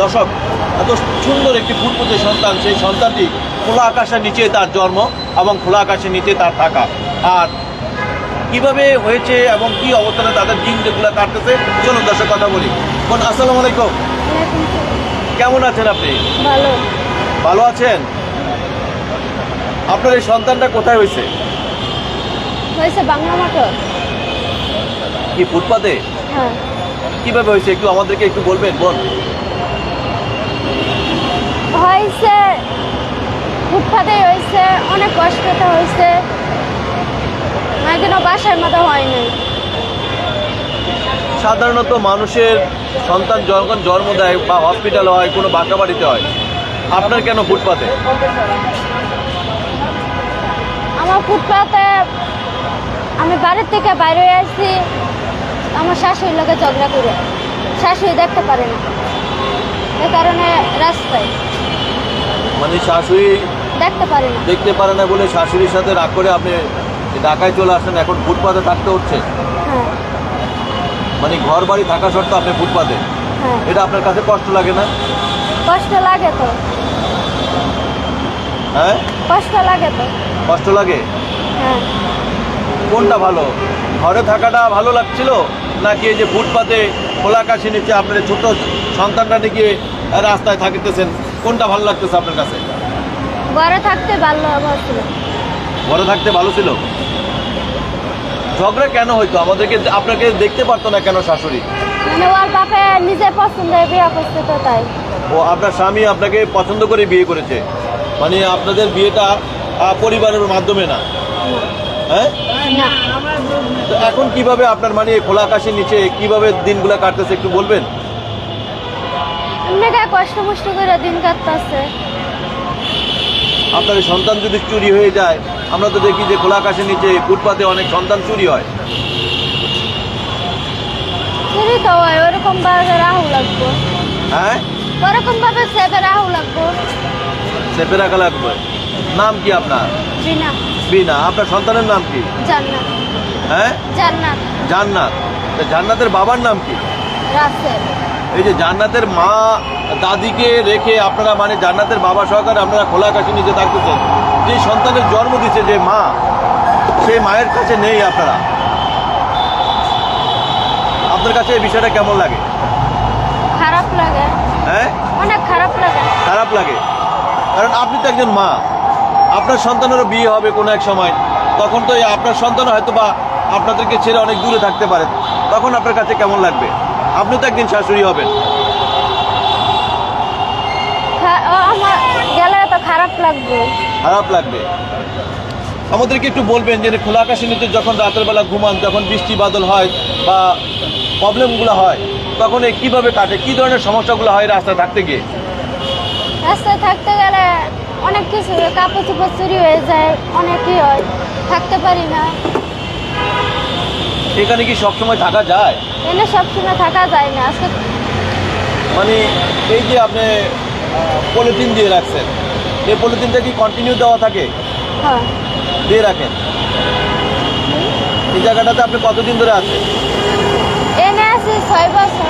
দর্শক এত সুন্দর একটি ফুটফুটে সন্তান সেই সন্তানটি খোলা আকাশের নিচে তার জন্ম এবং খোলা আকাশের নিচে তার থাকা। আর কীভাবে হয়েছে এবং কি অবস্থানে তাদের দিন যেগুলো কাটতেছে চলুন দর্শক কথা বলি। বোন আসসালামু আলাইকুম। কেমন আছেন আপনি? ভালো। ভালো আছেন? আপনার এই সন্তানটা কোথায় হয়েছে? বাংলা কি ফুটপাতে? হ্যাঁ। কীভাবে হয়েছে? একটু আমাদেরকে একটু বলবেন বোন। হয়েছে ফুটপাতে হয়েছে অনেক কষ্টতে হয়েছে। একদিনও বাসার মতো হয়নি সাধারণত মানুষের সন্তান যখন জন্ম দেয় বা হসপিটাল হয় কোনো বাসা বাড়িতে হয় আপনার কেন ফুটপাতে? আমার ফুটপাতে আমি বাড়ির থেকে বাইরে হয়ে আসছি আমার শাশুড়ির লোকে ঝগড়া করে। শাশুড়ি দেখতে পারে না। এ কারণে রাস্তায়। মানে শাশুড়ি দেখতে পারে না। দেখতে পারে না বলে শাশুড়ির সাথে রাগ করে আপনি ঢাকায় চলে আসেন এখন ফুটপাতে থাকতে হচ্ছে। হ্যাঁ। মানে ঘর বাড়ি থাকা সত্ত্বেও আপনি ফুটপাতে। হ্যাঁ। এটা আপনার কাছে কষ্ট লাগে না? কষ্ট লাগে তো। হ্যাঁ? কষ্ট লাগে তো। কষ্ট লাগে? হ্যাঁ। কোনটা ভালো? ঘরে থাকাটা ভালো লাগছিল? নাকি এই যে ফুটপাতে খোলা আকাশে নিচে আপনার ছোট সন্তানটা নিয়ে রাস্তায় থাকিতেছেন? কোনটা ভালো লাগতেছে আপনার কাছে? ঘরে থাকতে ভালো হচ্ছিল ঘরে থাকতে ভালো ছিল? ঝগড়া কেন হইতো? আমাদেরকে আপনাকে দেখতে পারতো না কেন শাশুড়ি? মানে ওর বাপে নিজের পছন্দের বিয়ে করছে তো তাই। ও আপনার স্বামী আপনাকে পছন্দ করে বিয়ে করেছে। মানে আপনাদের বিয়েটা পরিবারের মাধ্যমে না? হ্যাঁ? না। তো এখন কীভাবে আপনার মানে খোলা আকাশের নিচে কীভাবে দিনগুলো কাটতেছে একটু বলবেন? গায়ে কষ্ট মষ্ট করে দিন কাটতেছে। আপনার সন্তান যদি চুরি হয়ে যায় আমরা তো দেখি যে খোলা আকাশের নিচে ফুটপাতে অনেক সন্তান চুরি হয়। চুরি তো হয় ওরকম ভাবে রাহু লাগবো। হ্যাঁ? ওরকম ভাবে সেবে রাহু লাগবো। চেপে রাখা লাগবে। নাম কি আপনার? বিনা। বিনা। আপনার সন্তানের নাম কি? জান্নাত। হ্যাঁ? জান্নাত। জান্নাত। জান্নাতের বাবার নাম কি? রাসেল। এই যে জান্নাতের মা দাদিকে রেখে আপনারা মানে জান্নাতের বাবা সহকারে আপনারা খোলা আকাশে নিচে থাকতেছেন যে সন্তানের জন্ম দিচ্ছে যে মা সেই মায়ের কাছে নেই আপনারা। আপনার কাছে এই বিষয়টা কেমন লাগে? খারাপ লাগে। হ্যাঁ? অনেক খারাপ লাগে। খারাপ লাগে। কারণ আপনি তো একজন মা। আপনার সন্তানেরও বিয়ে হবে কোনো এক সময়। তখন তো এই আপনার সন্তান হয়তো বা আপনাদেরকে ছেড়ে অনেক দূরে থাকতে পারে। তখন আপনার কাছে কেমন লাগবে? আপনি তো একদিন শাশুড়ি হবেন। খা- আমার গেলে তো খারাপ লাগবে। খারাপ লাগবে। আমাদেরকে একটু বলবেন যে খোলা আকাশের নিচে যখন রাতের বেলা ঘুমান যখন বৃষ্টি বাদল হয় বা প্রবলেমগুলো হয় তখন এই কীভাবে কাটে? কি ধরনের সমস্যাগুলো হয় রাস্তায় থাকতে গিয়ে? রাস্তায় থাকতে গেলে অনেক কিছু কাপড় চোপড় চুরি হয়ে যায় অনেকই হয়। থাকতে পারি না। এখানে কি সবসময় থাকা যায়? এনে সবসময় থাকা যায় না? আজকে মানে এই যে আপনি পলিথিন দিয়ে রাখছেন এই পলিথিনটা কি কন্টিনিউ দেওয়া থাকে? হ্যাঁ। দিয়ে রাখেন। এই জায়গাটাতে আপনি কতদিন ধরে আছেন? এনে আছি ছয় বছর।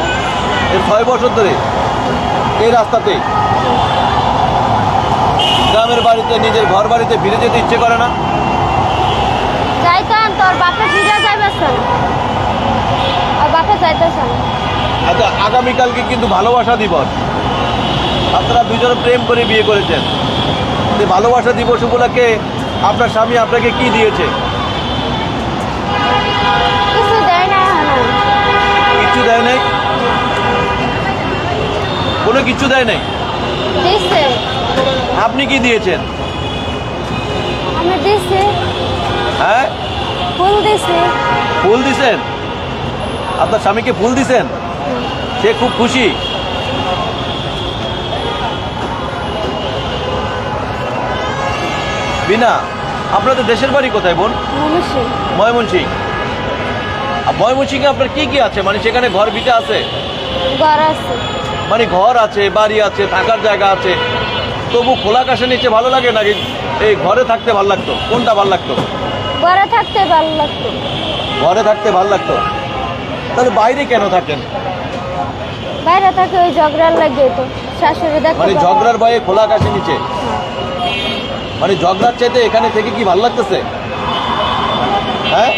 এই ছয় বছর ধরে? এই রাস্তাতেই? গ্রামের বাড়িতে নিজের ঘর বাড়িতে ফিরে যেতে ইচ্ছে করে না? যাইতাম বাপে ফিরে যাবে আর বাপে যাইতেছে আচ্ছা আগামীকালকে কিন্তু ভালোবাসা দিবস। আপনারা দুজনে প্রেম করে বিয়ে করেছেন। যে ভালোবাসা দিবস উপলক্ষে আপনার স্বামী আপনাকে কি দিয়েছে? কিছু দেয় না নাই? কোনো কিচ্ছু দেয় নাই? আপনি কি দিয়েছেন? ফুল দিছি। ফুল দিছেন? আপনার স্বামীকে ফুল দিছেন? সে খুব খুশি। বিনা আপনাদের দেশের বাড়ি কোথায় বোন? ময়মনসিং আর ময়মনসিংহে আপনার কি কি আছে? মানে সেখানে ঘর ভিটা আছে? ঘর আছে। মানে ঘর আছে বাড়ি আছে থাকার জায়গা আছে। তবু খোলা আকাশের নিচে ভালো লাগে নাকি? এই ঘরে থাকতে ভালো লাগতো? কোনটা ভালো লাগতো? ঘরে থাকতে ভালো লাগতো। ঘরে থাকতে ভালো লাগতো? তাহলে বাইরে কেন থাকেন? বাইরে থাকে ওই ঝগড়ার লাগে তো শাশুড়ি দেখতে মানে ঝগড়ার ভয়ে খোলা আকাশের নিচে। মানে ঝগড়ার চাইতে এখানে থেকে কি ভালো লাগতেছে? হ্যাঁ?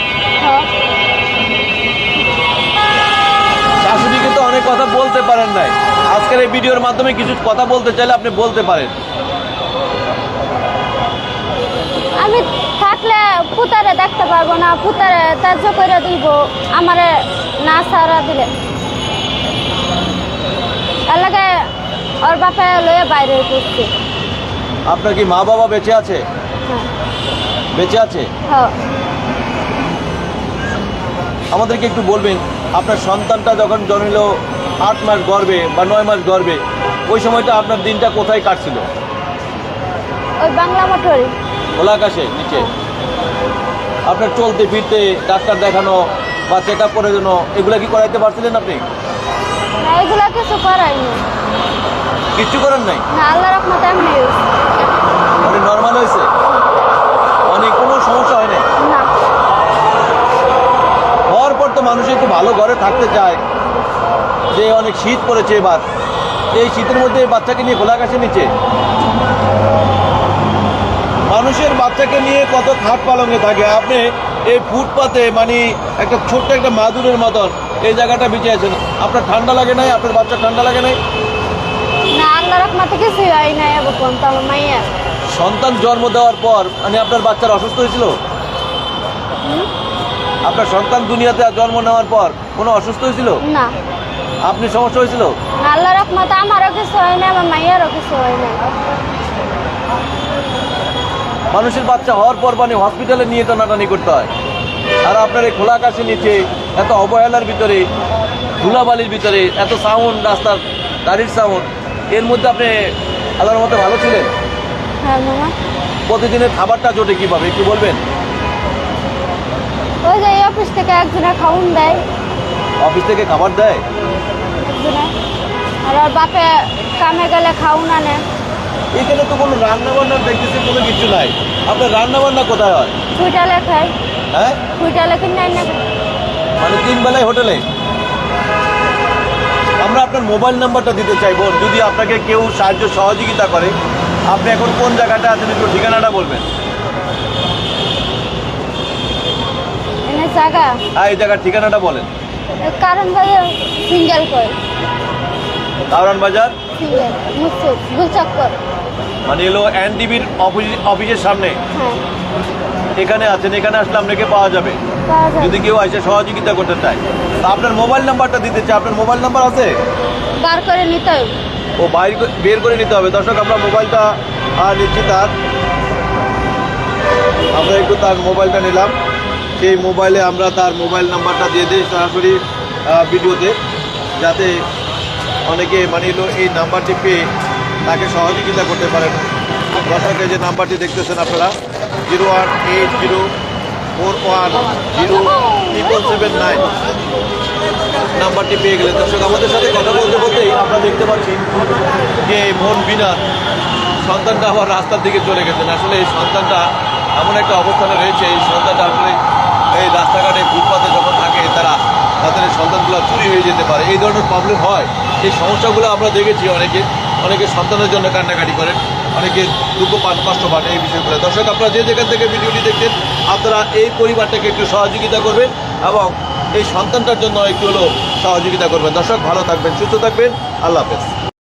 হ্যাঁ। শাশুড়িকে তো অনেক কথা বলতে পারেন নাই। আজকের এই ভিডিওর মাধ্যমে কিছু কথা বলতে চাইলে আপনি বলতে পারেন। আমি দেখতে পারব না পুতারে ত্যায্য করে দিব আমারে না সারা দিলে। এলাকায় ওর বাপে লয়ে বাইরে করছে আপনার কি মা বাবা বেঁচে আছে? হ্যাঁ। বেঁচে আছে? হ্যাঁ। আমাদেরকে একটু বলবেন আপনার সন্তানটা যখন জন্মিল আট মাস গর্বে বা নয় মাস গর্বে ওই সময়টা আপনার দিনটা কোথায় কাটছিল? ওই বাংলা মোটরি খোলা আকাশে নিচে আপনার চলতে ফিরতে ডাক্তার দেখানো বা চেক আপ করার জন্য এগুলা কি করাইতে পারছিলেন আপনি? কিছু করাইনি। কিচ্ছু করেন নাই? না রহমত মানে নর্মাল হয়েছে মানে কোনো সমস্যা হয় নাই? না। হওয়ার পর তো মানুষ একটু ভালো ঘরে থাকতে চায়। যে অনেক শীত পড়েছে এবার। এই শীতের মধ্যে বাচ্চাকে নিয়ে খোলা আকাশে নিচে? মানুষের বাচ্চাকে নিয়ে কত খাট পালঙ্গে থাকে। আপনি এই ফুটপাতে মানে একটা ছোট্ট একটা মাদুরের মতন এই জায়গাটা বিছে আছেন। আপনার ঠান্ডা লাগে নাই? আপনার বাচ্চা ঠান্ডা লাগে নাই? সন্তান জন্ম দেওয়ার পর মানে আপনার বাচ্চার অসুস্থ হয়েছিল? আপনার সন্তান দুনিয়াতে জন্ম নেওয়ার পর কোনো অসুস্থ হয়েছিল? না। আপনি সমস্যা হয়েছিল? আল্লাহ রহমতে আমারও কিছু হয় না আমার মাইয়ারও কিছু হয় না মানুষের বাচ্চা হওয়ার পর মানে হসপিটালে নিয়ে টানাটানি করতে হয়। আর আপনার এই খোলা আকাশের নিচে এত অবহেলার ভিতরে ধুলাবালির ভিতরে এত সাউন্ড রাস্তার গাড়ির সাউন্ড এর মধ্যে আপনি আল্লাহর মতো ভালো ছিলেন? হ্যাঁ প্রতিদিনের খাবারটা জোটে কীভাবে একটু বলবেন? ওই যে এই অফিস থেকে একজনে খাউন দেয়। অফিস থেকে খাবার দেয়? একজনে আর বাপে কামে গেলে খাউন আনে। এখানে তো কোনো রান্না বান্না দেখতেছি কোনো কিছু নাই। আপনার রান্না বান্না কোথায় হয়? ফুইটালে খাই। হ্যাঁ? ফুইটালে কিনে আনে মানে তিন বেলায় হোটেলে? আমরা আপনার মোবাইল নাম্বারটা দিতে চাইব। যদি আপনাকে কেউ সাহায্য সহযোগিতা করে আপনি এখন কোন জায়গাটা আছেন একটু ঠিকানাটা বলবেন। জায়গা? হ্যাঁ এই জায়গার ঠিকানাটা বলেন। কারণ সিঙ্গেল কই কারণ বাজার? সিঙ্গেল গুলচক্কর মানে এলো এনডিবির অফিস অফিসের সামনে। হ্যাঁ। এখানে আছেন এখানে আসলে আপনাকে পাওয়া যাবে। যদি কেউ এসে সহযোগিতা করতে চায়। তা আপনার মোবাইল নাম্বারটা দিতে চাই আপনার মোবাইল নাম্বার আছে? বার করে নিতে হবে। ও বাইর বের করে নিতে হবে। দর্শক আমরা মোবাইলটা নিচ্ছি তার। আমরা একটু তার মোবাইলটা নিলাম। সেই মোবাইলে আমরা তার মোবাইল নাম্বারটা দিয়ে দিই সরাসরি ভিডিওতে। যাতে অনেকে মানে এই নাম্বারটি পেয়ে তাকে সহযোগিতা করতে পারেন। দর্শক যে নাম্বারটি দেখতেছেন আপনারা, zero one eight zero four one zero triple seven nine. নাম্বারটি পেয়ে গেলেন। দর্শক, আমাদের সাথে কথা বলতে বলতেই আমরা দেখতে পাচ্ছি যে মন বিনার সন্তানটা আবার রাস্তার দিকে চলে গেছেন। আসলে এই সন্তানটা এমন একটা অবস্থানে রয়েছে, এই সন্তানটা আসলে এই রাস্তাঘাটে ফুটপাতে যখন থাকে, তারা তাদের সন্তানগুলো চুরি হয়ে যেতে পারে। এই ধরনের প্রবলেম হয়। এই সমস্যাগুলো আমরা দেখেছি অনেকে। অনেকে সন্তানের জন্য কান্নাকাটি করেন, অনেকে দুঃখ পান, কষ্ট পান এই বিষয়গুলো। দর্শক, আপনারা যে যেখান থেকে ভিডিওটি দেখছেন, আপনারা এই পরিবারটাকে একটু সহযোগিতা করবেন এবং এই সন্তানটার জন্য একটু হলেও সহযোগিতা করবেন। দর্শক, ভালো থাকবেন, সুস্থ থাকবেন, আল্লাহ হাফেজ।